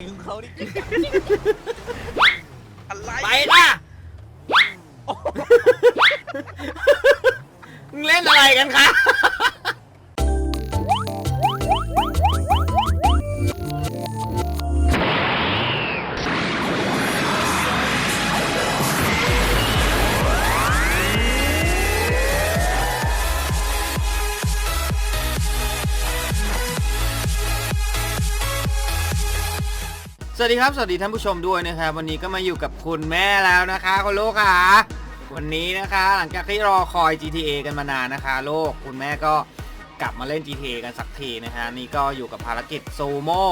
ของเขาดิอะไรไปค่ะมึงเล่นอะไรกันคะ สวัสดีครับ สวัสดีท่านผู้ชมด้วยนะครับ วันนี้ก็มาอยู่กับคุณแม่แล้วนะคะคุณลูกค่ะ วันนี้นะคะ หลังจากที่รอคอย GTA กันมานานนะคะโลกคุณแม่ก็กลับมาเล่น GTA กันสักทีนะฮะนี่ก็อยู่กับภารกิจซูโม่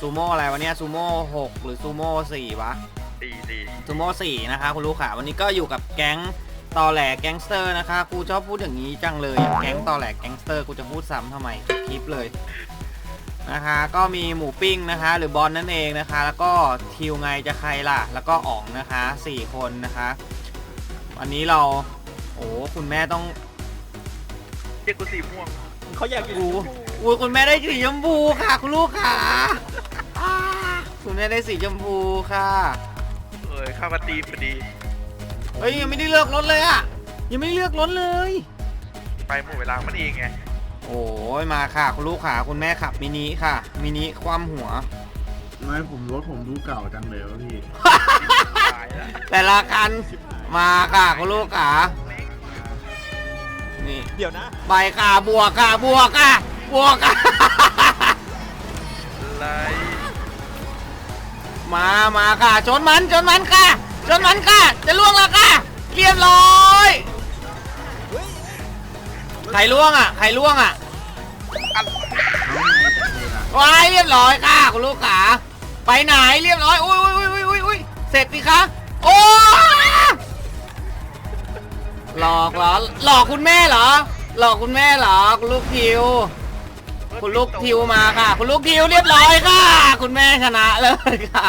ซูโม่อะไรวะเนี่ยซูโม่6หรือซูโม่4วะดีดีซูโม่สี่นะคะคุณลูกค่ะ วันนี้ก็อยู่กับแก๊งตอแหลแก๊งสเตอร์นะคะกูชอบพูดอย่างนี้จังเลยอะแก๊งตอแหลแก๊งสเตอร์กูจะพูดซ้ำทำไมคลิปเลย นะคะ ก็มีหมูปิ้งนะคะ หรือบอลนั่นเองนะคะ แล้วก็ทิวไงจะใครล่ะ แล้วก็อ๋องนะคะสี่คนนะคะวันนี้เราโอ้คุณแม่ต้องเรียกกูสีม่วงเขาอยากอยู่กูอูคุณแม่ได้สีชมพูค่ะ คุณลูกค่ะอ้าคุณแม่ได้สีชมพูค่ะเอ้ยเข้ามาตีพอดีเฮ้ยยังไม่ได้เลือกรถเลยอะยังไม่ได้เลือกรถเลย ไปหมดเวลามันเองไง โอ้ยมาค่ะ คุณลูกค่ะ คุณแม่ขับมินิค่ะ มินิคว่ำหัว ไม่ผมรถผมดูเก่าจังเลยวะพี่ตายแล้วแต่ละคันมาค่ะ คุณลูกค่ะ นี่เดี๋ยวนะไปค่ะบวกค่ะบวกค่ะบวกค่ะอะไรมามาค่ะชนมันชนมันค่ะชนมันค่ะ จะล่วงแล้วค่ะเรียบร้อย ใครล่วงอะใครล่วงอะวายเรียบร้อยค่ะคุณลูกขาไปไหนเรียบร้อยอุ้ยอุ้ยอุ้ยอุ้ยอุ้ยเสร็จสิคะโอ้หลอกเหรอหลอกคุณแม่เหรอ หลอกคุณแม่เหรอคุณลูกทิว คุณลูกทิวมาค่ะ คุณลูกทิวเรียบร้อยค่ะ คุณแม่ชนะเลยค่ะ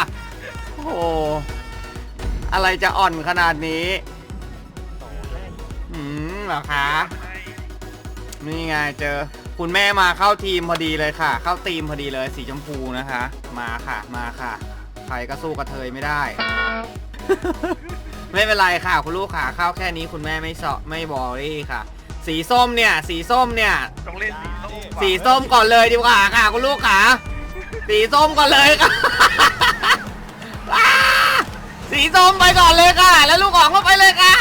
โอ้โหอะไรจะอ่อนขนาดนี้อืมเหรอคะ นี่ไงเจอคุณแม่มาเข้าทีมพอดีเลยค่ะ เข้าทีมพอดีเลยสีชมพูนะคะ มาค่ะมาค่ะ ใครก็สู้กระเทยไม่ได้ ไม่เป็นไรค่ะ คุณลูกขาเข้าแค่นี้คุณแม่ไม่เสาะไม่บอรี่ค่ะ สีส้มเนี่ย สีส้มเนี่ย ต้องเล่นสีส้มก่อนสีส้มก่อนเลยดีกว่าค่ะ คุณลูกขาสีส้มก่อนเลยค่ะอ้าสีส้มไปก่อนเลยค่ะ แล้วลูกออกก็ไปเลยค่ะ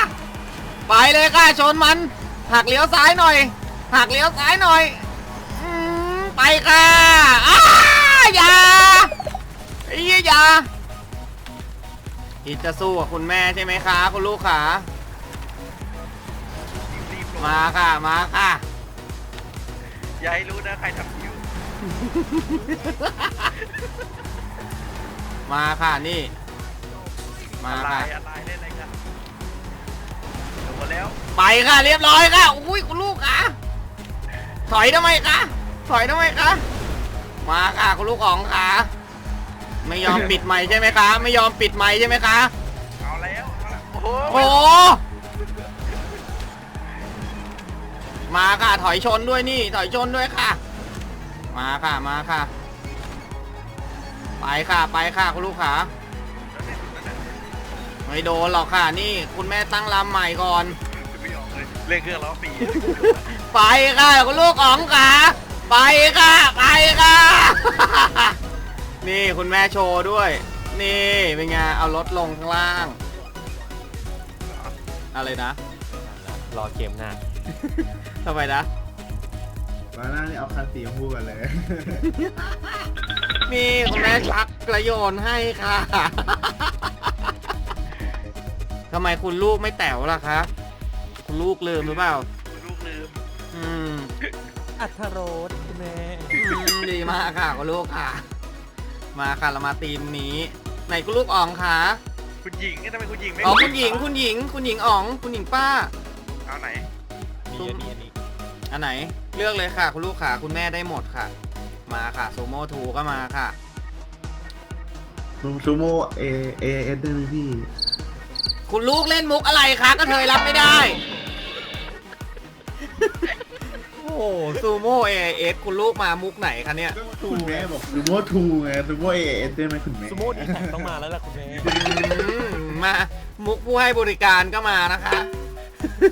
ไปเลยค่ะชนมันหักเลี้ยวซ้ายหน่อย หักเลี้ยวซ้ายหน่อยอืมไปค่ะอ้าอย่าไอ้เหี้ยอย่าคิดจะสู้กับคุณแม่ใช่ไหมคะ คุณลูกขารีบลงมาค่ะมาค่ะอย่าให้รู้นะใครทำคิวมาค่ะนี่ มาอะไรค่ะ อะไรเล่นอะไรกันเดี๋ยวหมดแล้ว ไปค่ะเรียบร้อยค่ะ อุ้ยคุณลูกค่ะ ถอยทำไมคะถอยทำไมคะมาค่ะคุณลูกของค่ะไม่ยอมปิดไมค์ใช่ไหมคะ ไม่ยอมปิดไมค์ใช่ไหมคะเอาแล้วเอาแล้วโอ้โหโอ้โหมาค่ะถอยชนด้วยนี่ ถอยชนด้วยค่ะ มาค่ะมาค่ะ ไปค่ะไปค่ะคุณลูกค่ะไม่โดนหรอกค่ะนี่ คุณแม่ตั้งลำใหม่ก่อนไม่ยอมเลยเล่นเครื่องล้อปี ไปค่ะคุณลูกอ๋องค่ะไปค่ะไปค่ะ นี่คุณแม่โชว์ด้วย นี่เป็นไงเอารถลงข้างล่าง อะไรนะ รอเกมหน้า ทำไมนะมาหน้านี่เอาคันสีชมพูกันเลย นี่คุณแม่ชักกระโยนให้ค่ะ ทำไมคุณลูกไม่แต๋วล่ะคะ คุณลูกลืมหรือเปล่าลูกลืมอืม อัธรสคุณแม่อืมดีมากค่ะคุณลูกค่ะ มาค่ะเรามาทีมนี้ไหนคุณลูกอ๋องค่ะคุณหญิงนี่ทำไมคุณหญิงไม่อ๋อคุณหญิงคุณหญิง คุณหญิงอ๋อง คุณหญิงป้า เอาไหนมีอันนี้อันนี้อันไหนเลือกเลยค่ะ คุณลูกค่ะ คุณแม่ได้หมดค่ะ มาค่ะซูโม่ทูก็มาค่ะซูโม่เอเอเอสได้ไหมพี่ คุณลูกเล่นมุกอะไรคะก็เทยรับไม่ได้ โอ้โหซูโม่เอเอสคุณลูกมามุกไหนคะเนี่ยคุณแม่บอกซูโม่ทูไงซูโม่เอเอสได้ไหมคุณแม่ซูโม่ดีแท็กต้องมาแล้วล่ะคุณแม่อืมมามุกผู้ให้บริการก็มานะคะ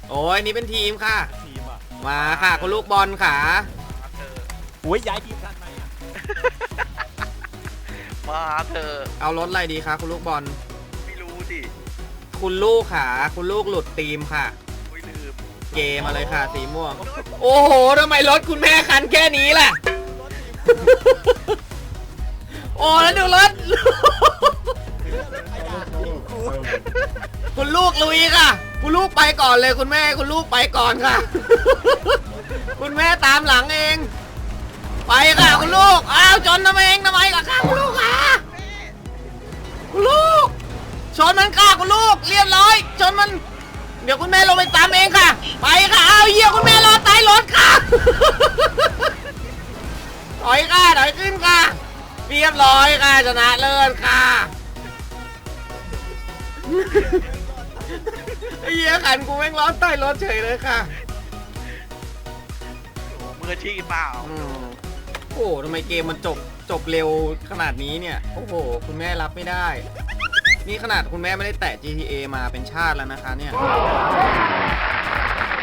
โอ้ยนี่เป็นทีมค่ะ ทีมอะมาค่ะคุณลูกบอลค่ะมาเธอโอ้ยย้ายทีมทันไหมอะมาเธอเอารถอะไรดีคะคุณลูกบอล ไม่รู้ดิ คุณลูกค่ะ คุณลูกหลุดทีมค่ะไม่ลืม เกมมาเลยค่ะสีม่วง โอ้โหทำไมรถคุณแม่คันแค่นี้ล่ะ โอ้แล้วดูรถ คุณลูกลุยค่ะ คุณลูกไปก่อนเลยคุณแม่ คุณลูกไปก่อนค่ะ คุณแม่ตามหลังเอง ไปค่ะคุณลูก อ้าวชนทำไมเองทำไมล่ะค่ะคุณลูกค่ะ คุณลูกชนมันค่ะคุณลูก เรียบร้อยชนมัน เดี๋ยวคุณแม่ลงไปตามเองค่ะ ไปค่ะอ้าวเหี้ยคุณแม่รอใต้รถค่ะ ถอยค่ะ ถอยขึ้นค่ะ เรียบร้อยค่ะ ชนะเลิศค่ะไอ้เหี้ยขันกูแม่งร้อนใต้รถเฉยเลยค่ะมืออาชีพเปล่า อืมโอ้โหทำไมเกมมันจบจบเร็วขนาดนี้เนี่ย โอ้โห คุณแม่รับไม่ได้ นี่ขนาดคุณแม่ไม่ได้แตะ GTA มาเป็นชาติแล้วนะคะเนี่ย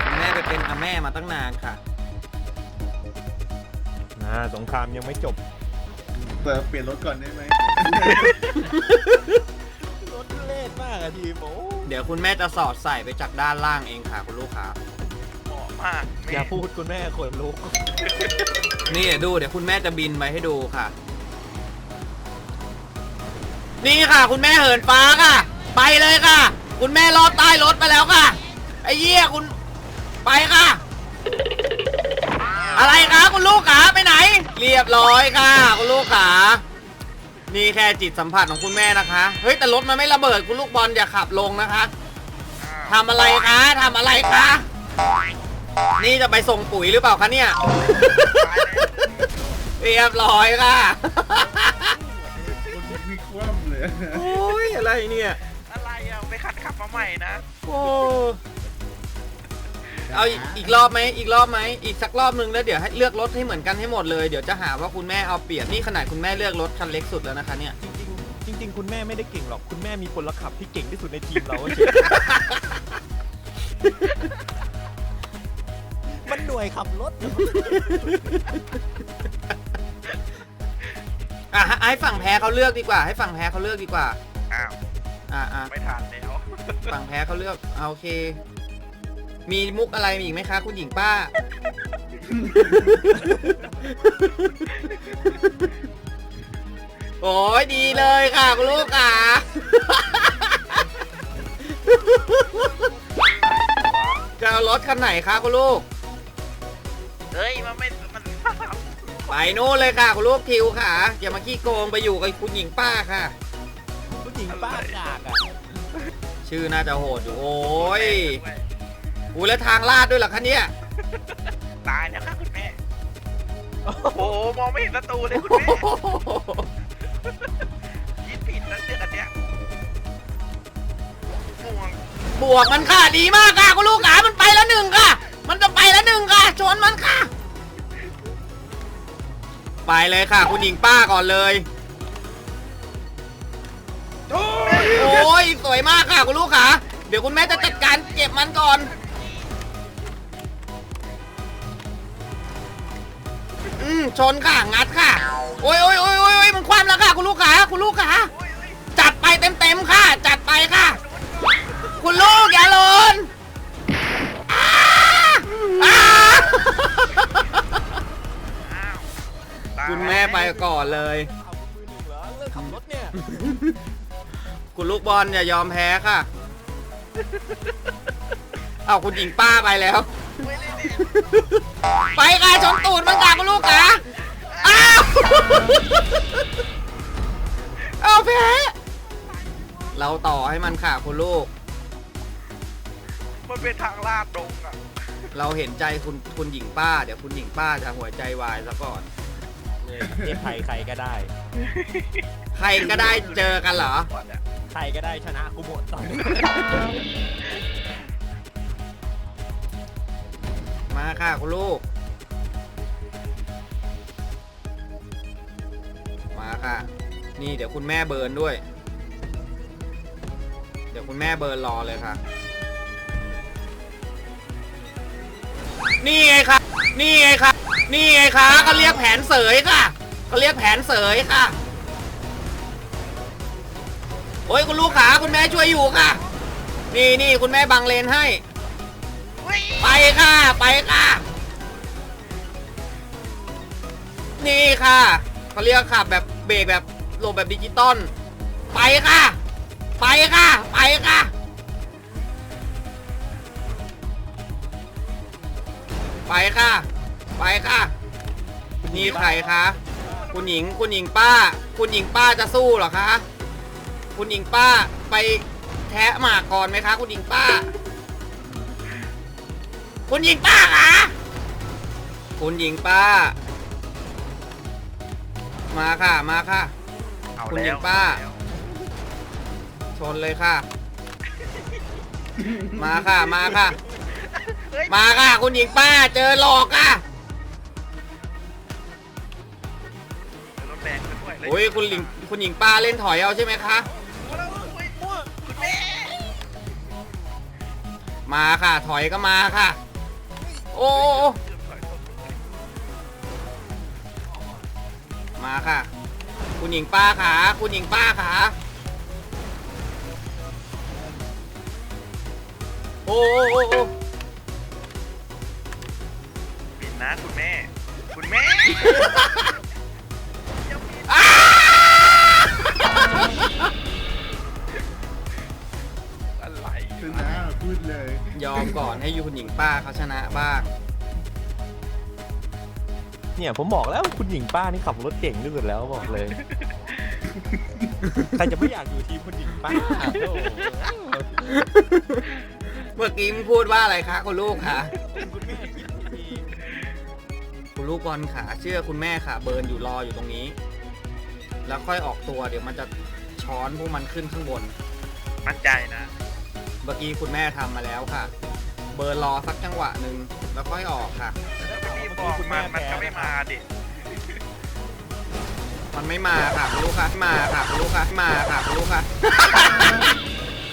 คุณแม่ไปเป็นอาแม่มาตั้งนานค่ะอ่าสงครามยังไม่จบ เปิดเปลี่ยนรถก่อนได้ไหม รถเล่นมากอะทีมโอ้เดี๋ยวคุณแม่จะสอดใส่ไปจากด้านล่างเองค่ะคุณลูกค้า เหมาะมากแม่อย่าพูดคุณแม่ขนลุก นี่เดี๋ยวดูเดี๋ยวคุณแม่จะบินไปให้ดูค่ะ นี่ค่ะ คุณแม่เหินฟ้าค่ะ ไปเลยค่ะ คุณแม่ลอดใต้รถไปแล้วค่ะ ไอ้เหี้ยคุณ ไปค่ะ อะไรคะคุณลูกขาไปไหน เรียบร้อยค่ะ คุณลูกขานี่แค่จิตสัมผัสของคุณแม่นะคะ เฮ้ยแต่รถมันไม่ระเบิดคุณลูกบอลอย่าขับลงนะคะทำอะไรคะทำอะไรคะ นี่จะไปส่งปุ๋ยหรือเปล่าคะเนี่ย เรียบร้อยค่ะ โอ้ยอะไรเนี่ย อะไรอะไปขัดขับมาใหม่นะโอ้เอาอีกอีกรอบไหมอีกรอบไหมอีกสักรอบนึงแล้วเดี๋ยวให้เลือกรถให้เหมือนกันให้หมดเลยเดี๋ยวจะหาว่าคุณแม่เอาเปรียบนี่ขนาดคุณแม่เลือกรถคันเล็กสุดแล้วนะคะเนี่ยจริงๆจริง ๆ คุณแม่ไม่ได้เก่งหรอกคุณแม่มีพลขับที่เก่งที่สุดในทีมเราเฉยมันหน่วยขับรถ อะให้ฝั่งแพ้เขาเลือกดีกว่า ให้ฝั่งแพ้เขาเลือกดีกว่า อ้าว อะอะไม่ทันแล้วฝั่งแพ้เขาเลือกเอาโอเค มีมุกอะไรมีอีกไหมคะ คุณหญิงป้า โอ้ยดีเลยค่ะ คุณลูกค่ะ จะเอารถคันไหนคะคุณลูก เฮ้ย มันไม่มัน ไปนู่นเลยค่ะคุณลูกทิวค่ะ อย่ามาขี้โกงไปอยู่กับคุณหญิงป้าค่ะ ผู้หญิงป้ากากอะชื่อน่าจะโหดอยู่โอ้ยอูแล้วทางลาดด้วยเหรอคะเนี่ยตายแล้วค่ะคุณแม่ โอ้โห มองไม่เห็นประตูเลยคุณแม่ยิดผิดแล้วเรื่องอันเนี้ยม่วงบวกมันค่ะดีมากค่ะ ไปเลยค่ะ คุณหญิงป้าก่อนเลย โอ้ยสวยมากค่ะคุณลูกขาเดี๋ยวคุณแม่จะจัดการเก็บมันก่อน อืมชนค่ะ งัดค่ะ โอ้ยโอ้ยโอ้ยโอ้ยมันคว่ำแล้วค่ะ คุณลูกขาคุณลูกขาจัดไปเต็มเต็มๆค่ะ จัดไปค่ะ คุณลูกอย่าหล่น คุณแม่ไปก่อนเลย เอามือหนึ่งเหรอเลิกขับรถเนี่ยคุณลูกบอลอย่ายอมแพ้ค่ะ เอาคุณหญิงป้าไปแล้วไม่เล่นดิไปค่ะชนตูดมันค่ะคุณลูกค่ะอ้าว เอาแพ้ เราต่อให้มันค่ะคุณลูก มันเป็นทางลาดดงอะ เราเห็นใจคุณคุณหญิงป้า เดี๋ยวคุณหญิงป้าจะหัวใจวายซะก่อน เรียกใครใครก็ได้ ใครก็ได้เจอกันเหรอ ใครก็ได้ชนะกูหมดตอนมาค่ะคุณลูก มาค่ะ นี่เดี๋ยวคุณแม่เบิร์นด้วย เดี๋ยวคุณแม่เบิร์นรอเลยค่ะ นี่ไงครับ นี่ไงครับ นี่ไงคะเขาเรียกแผนเสยค่ะเขาเรียกแผนเสยค่ะ โอ้ยคุณลูกขาคุณแม่ช่วยอยู่ค่ะ นี่นี่คุณแม่บังเลนให้ ไปค่ะ ไปค่ะ นี่ค่ะเขาเรียกขับแบบเบรกแบบโหลบแบบดิจิตอล ไปค่ะ ไปค่ะ ไปค่ะไปค่ะ ไปค่ะ นี่ใครคะ คุณหญิง คุณหญิงป้า คุณหญิงป้าจะสู้เหรอคะ คุณหญิงป้าไปแทะหมากก่อนไหมคะ คุณหญิงป้า คุณหญิงป้าคะคุณหญิงป้า มาค่ะ มาค่ะ เอาคุณหญิแล้วงป้าชนเลยค่ะ มาค่ะ มาค่ะ เฮ้ยมาค่ะ คุณหญิงป้า เจอหลอกค่ะ โอ้ยคุณหญิงคุณหญิงป้าเล่นถอยเอาใช่ไหมคะอุ้ยคุณแม่มาค่ะ ถอยก็มาค่ะ โอ้โอ้โอ้เกือบถอยตกมาค่ะ คุณหญิงป้าขาคุณหญิงป้าขาโอ้โอ้โอ้โอ้บินนะคุณแม่ คุณแม่ นะพูดเลยยอมก่อนให้อยู่คุณหญิงป้าเขาชนะบ้าง เนี่ยผมบอกแล้วคุณหญิงป้านี่ขับรถเก่งที่สุดแล้วบอกเลย ใครจะไม่อยากอยู่ทีมคุณหญิงป้าโอ้โหเมื่อกี้มึงพูดว่าอะไรคะคุณลูกคะคุณแม่คิดดีคุณลูกบอลขาเชื่อคุณแม่ค่ะ เบิร์นอยู่รออยู่ตรงนี้ แล้วค่อยออกตัวเดี๋ยวมันจะช้อนพวกมันขึ้นข้างบน มั่นใจนะ เมื่อกี้คุณแม่ทำมาแล้วค่ะ เบิร์นรอสักจังหวะหนึ่งแล้วค่อยออกค่ะแล้วพี่บอกมันมันก็ไม่มาดิมันไม่มาค่ะคุณลูกค่ะไม่มาค่ะคุณลูกค่ะไม่มาค่ะคุณลูกค่ะ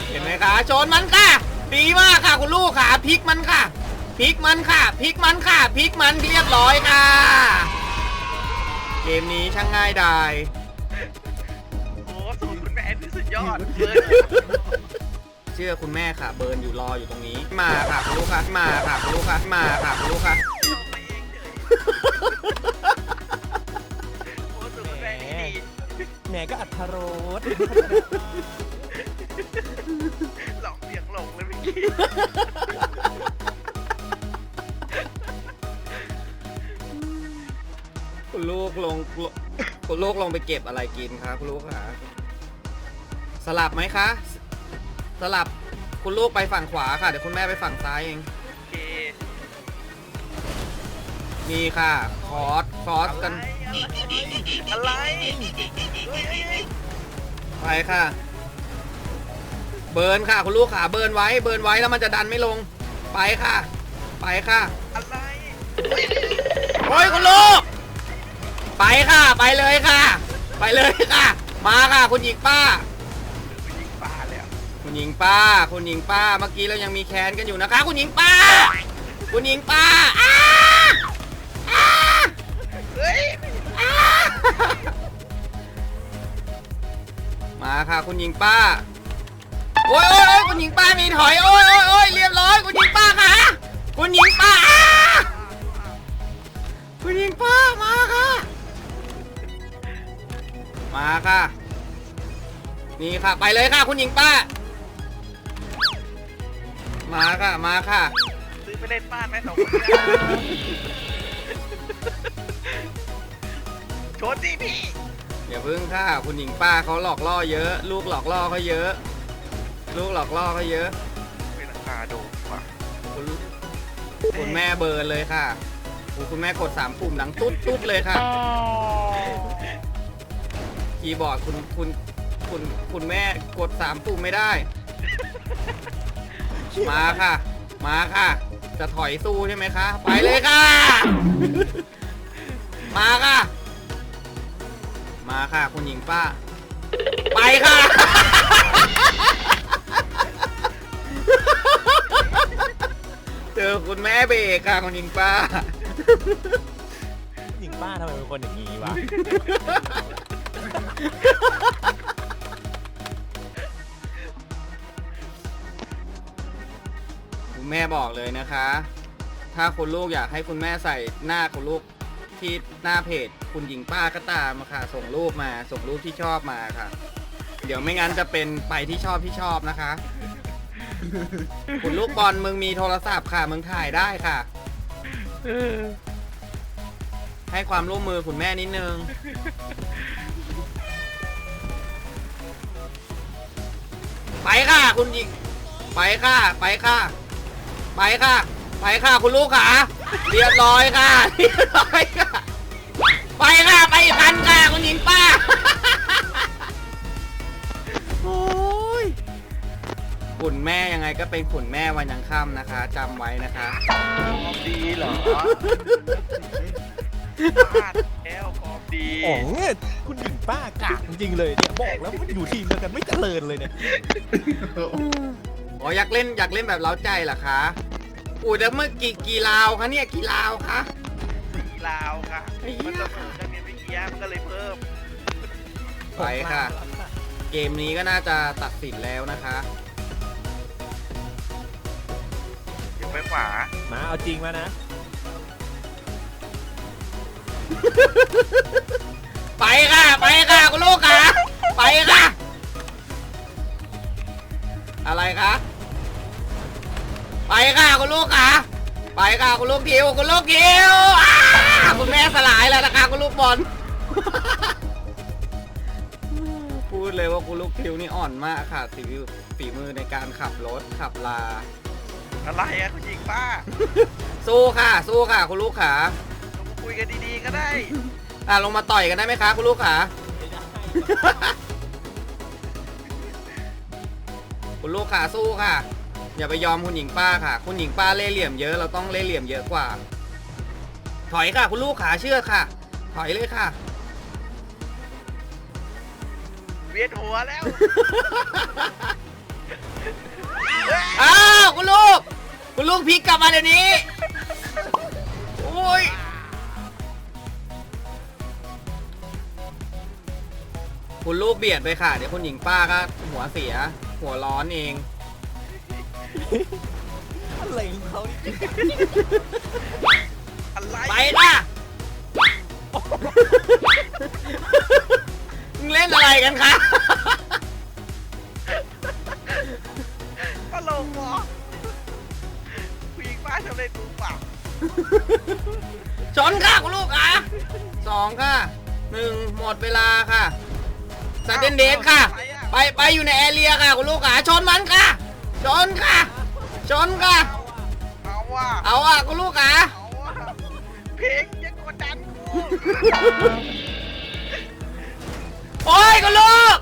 เห็นไหมคะโจนมันค่ะ ดีมากค่ะคุณลูกค่ะพลิกมันค่ะพลิกมันค่ะพลิกมันค่ะพลิกมันเรียบร้อยค่ะ เกมนี้ช่างง่ายดาย โอ้สูตรคุณแม่นี่สุดยอดเลยเชื่อคุณแม่ค่ะ เบิร์นอยู่รออยู่ตรงนี้ มาค่ะคุณลูกค่ะ มาค่ะคุณลูกค่ะ มาค่ะคุณลูกค่ะลงไปเองเฉยโอ้สูตรคุณแม่นี่ดีแหมก็อัธรสหลอกเสียงหลงเลยเมื่อกี้คุณลูกลงคุณลูกลงไปเก็บอะไรกินคะคุณลูกค่ะ สลับไหมคะ สลับคุณลูกไปฝั่งขวาค่ะ เดี๋ยวคุณแม่ไปฝั่งซ้ายเอง โอเคนี่ค่ะ คอร์สคอร์สกัน อะไรเฮ้ยเฮ้ยเฮ้ยไปค่ะ เบิร์นค่ะ คุณลูกขาเบิร์นไว้ เบิร์นไว้แล้วมันจะดันไม่ลง ไปค่ะ ไปค่ะ อะไรโอ้ยคุณลูก ไปค่ะ ไปเลยค่ะ ไปเลยค่ะ มาค่ะ คุณหญิงป้า หญิงป้า คุณหญิงป้า เมื่อกี้เรายังมีแคนกันอยู่นะคะ คุณหญิงป้า คุณหญิงป้าอ้าอ้าเฮ้ยอ้ามาค่ะ คุณหญิงป้า โอ้ยโอ้ยโอ้ยคุณหญิงป้ามีถอย โอ้ยโอ้ยโอ้ยเรียบร้อย คุณหญิงป้าค่ะ คุณหญิงป้าอ้าคุณหญิงป้า มาค่ะ มาค่ะ นี่ค่ะ ไปเลยค่ะ คุณหญิงป้า มาค่ะ มาค่ะ ซื้อไปเล่นบ้านไหมสองคนเนี่ยโชดดิพี่อย่าพึ่งค่ะ คุณหญิงป้าเขาหลอกล่อเยอะ ลูกหลอกล่อเขาเยอะ ลูกหลอกล่อเขาเยอะ เป็นราคาโดนกว่าคุณคุณแม่เบิร์นเลยค่ะโอ้คุณแม่กดสามปุ่มดังตุ๊ดตุ๊ดเลยค่ะ คีย์บอร์ดคุณคุณคุณคุณแม่กดสามปุ่มไม่ได้ มาค่ะ มาค่ะ จะถอยสู้ใช่ไหมคะ ไปเลยค่ะ มาค่ะ มาค่ะ คุณหญิงป้า ไปค่ะ เจอคุณแม่เบรกค่ะคุณหญิงป้า หญิงป้าทำไมเป็นคนอย่างนี้วะ แม่บอกเลยนะคะ ถ้าคุณลูกอยากให้คุณแม่ใส่หน้าคุณลูกที่หน้าเพจ คุณหญิงป้าก็ตามค่ะ ส่งรูปมาส่งรูปที่ชอบมาค่ะ เดี๋ยวไม่งั้นจะเป็นไปที่ชอบที่ชอบนะคะ คุณลูกบอลมึงมีโทรศัพท์ค่ะ มึงถ่ายได้ค่ะ ให้ความร่วมมือคุณแม่นิดนึง ไปค่ะ คุณหญิง ไปค่ะ ไปค่ะ ไปค่ะ ไปค่ะคุณลูกค่ะ เรียบร้อยค่ะเรียบร้อยค่ะ ไปค่ะ ไปอีกคันค่ะ คุณหญิงป้า โอ้ยขุนแม่ยังไงก็เป็นขุนแม่วันยังค่ำนะคะจำไว้นะคะของดีเหรอพลาดแล้วของดีอ๋องเนี่ยคุณหญิงป้ากากจริงๆเลยเนี่ยบอกแล้วมันอยู่ทีมเดียวกันไม่เจริญเลยเนี่ย อ๋ออยากเล่นอยากเล่นแบบเล้าใจเหรอคะอุ้ยแล้วเมื่อกี่กี่ลาวคะเนี่ยกี่ลาวคะ ลาวค่ะ ไอ้เหี้มันยจะสูงกันเนี่ยไม่เกี้ยมันก็เลยเพิ่มไปค่ะ เกมนี้ก็น่าจะตัดสินแล้วนะคะ เดี๋ยวไปขวามาเอาจริงมานะ ไปค่ะ ไปค่ะคุณลูกค่ะ ไปค่ะ อะไรคะ ไปค่ะคุณลูกค่ะ ไปค่ะคุณลูกคิวคุณลูกคิวอ้าคุณแม่สลายแล้วนะคะคุณลูกบอล พูดเลยว่าคุณลูกคิวนี่อ่อนมากค่ะฝีมือฝีมือในการขับรถขับลา อะไรอะคุณหญิงป้าสู้ค่ะ สู้ค่ะ คุณลูกขาเรามาคุยกันดีๆก็ได้ อะลงมาต่อยกันได้ไหมคะคุณลูกขาไม่ได้คุณลูกขาสู้ค่ะ อย่าไปยอมคุณหญิงป้าค่ะ คุณหญิงป้าเล่ห์เหลี่ยมเยอะเราต้องเล่ห์เหลี่ยมเยอะกว่า ถอยค่ะ คุณลูกขาเชื่อค่ะ ถอยเลยค่ะ เวียนหัวแล้วอ้าวคุณลูก คุณลูกพลิกกลับมาเดี๋ยวนี้โอ้ยคุณลูกเบียดไปค่ะ เดี๋ยวคุณหญิงป้าก็หัวเสีย หัวร้อนเอง อะไรของเขาเนี่ยอะไรไปค่ะมึงเล่นอะไรกันคะตลกเหรอคุณหญิงป้าทำอะไรตูเปล่าชนค่ะคุณลูกอะสองค่ะหนึ่งหมดเวลาค่ะซันเดนเดทค่ะ ไปไปอยู่ในแอเรียค่ะคุณลูกอะชนมันค่ะ ชนค่ะ ชนค่ะ เอาว่ะเอาอะคุณลูกอะเอาว่ะเพลงยังกดดันกูโอ้ยคุณลูก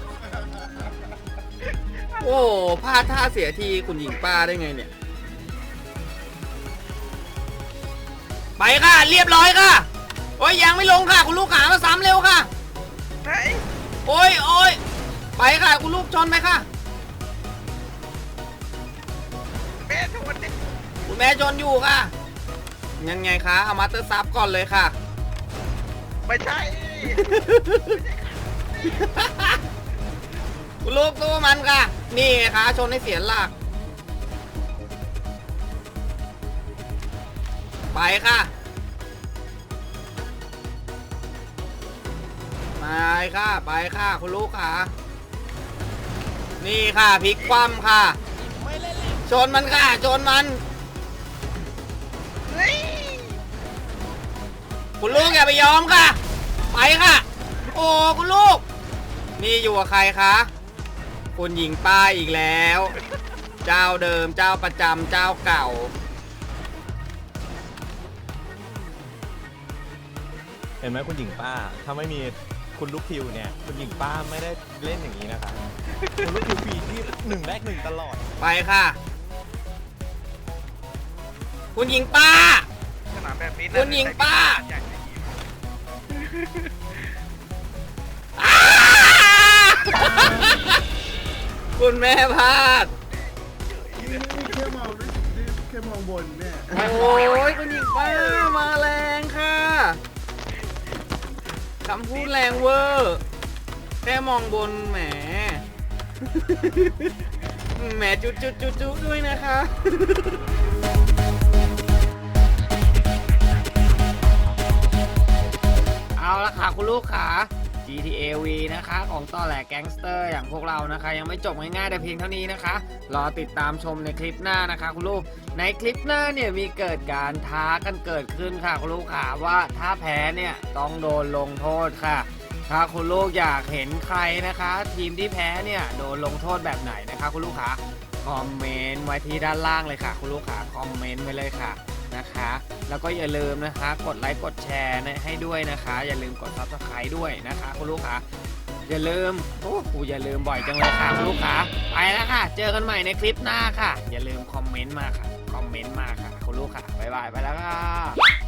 โอ้พลาดท่าเสียทีคุณหญิงป้าได้ไงเนี่ย ไปค่ะ เรียบร้อยค่ะ โอ้ยยังไม่ลงค่ะ คุณลูกขามาซ้ำเร็วค่ะ ไหนโอ้ยโอ้ยไปค่ะ คุณลูกชนไหมค่ะ แม่ชนอยู่ค่ะงั้นไงคะ เอามาสเตอร์ซับก่อนเลยค่ะ ไม่ใช่ คุณลูกสู้มันค่ะ นี่ไงคะชนให้เสียหลัก ไปค่ะ ไปค่ะ ไปค่ะ คุณลูกค่ะ นี่ค่ะพลิกคว่ำค่ะไม่เล่นเลยชนมันค่ะ ชนมัน คุณลูกอย่าไปยอมค่ะ ไปค่ะ โอ้คุณลูก นี่อยู่กับใครคะคุณหญิงป้ายอีกแล้ว เจ้าเดิมเจ้าประจำเจ้าเก่า เห็นไหมคุณหญิงป้า ถ้าไม่มีคุณลูกคิวเนี่ย คุณหญิงป้าไม่ได้เล่นอย่างนี้นะคะ คุณลูกคิวฟีที่หนึ่งแรกหนึ่งตลอด ไปค่ะ คุณหญิงป้า สนามแบบนี้คุณหญิงป้าอยากจะยิงไป คุณแม่พลาด แค่มองแค่มองบนเนี่ย โอ้ยคุณหญิงป้ามาแรงค่ะคำพูดแรงเวอร์ แค่มองบนแหม แหมจุดจุดจุดจุดด้วยนะคะ ละค่ะคุณลูกค่ะ GTA V นะคะ ของต่อแหลกแก๊งสเตอร์อย่างพวกเรานะคะ ยังไม่จบง่ายๆแต่เพียงเท่านี้นะคะ รอติดตามชมในคลิปหน้านะคะ คุณลูก ในคลิปหน้าเนี่ยมีเกิดการท้ากันเกิดขึ้นค่ะ คุณลูกค่ะว่าถ้าแพ้เนี่ยต้องโดนลงโทษค่ะ ถ้าคุณลูกอยากเห็นใครนะคะ ทีมที่แพ้เนี่ยโดนลงโทษแบบไหนนะคะ คุณลูกค่ะคอมเมนต์ไว้ที่ด้านล่างเลยค่ะ คุณลูกค่ะคอมเมนต์ไว้เลยค่ะ นะคะ แล้วก็อย่าลืมนะคะ กดไลค์กดแชร์ให้ด้วยนะคะ อย่าลืมกด subscribe ด้วยนะคะ คุณลูกค่ะอย่าลืมโอ้กูอย่าลืมบ่อยจังเลยค่ะคุณลูกค้าไปแล้วค่ะ เจอกันใหม่ในคลิปหน้าค่ะ อย่าลืมคอมเมนต์มาค่ะคอมเมนต์มาค่ะ คุณลูกค่ะบ๊ายบายไปแล้วค่ะ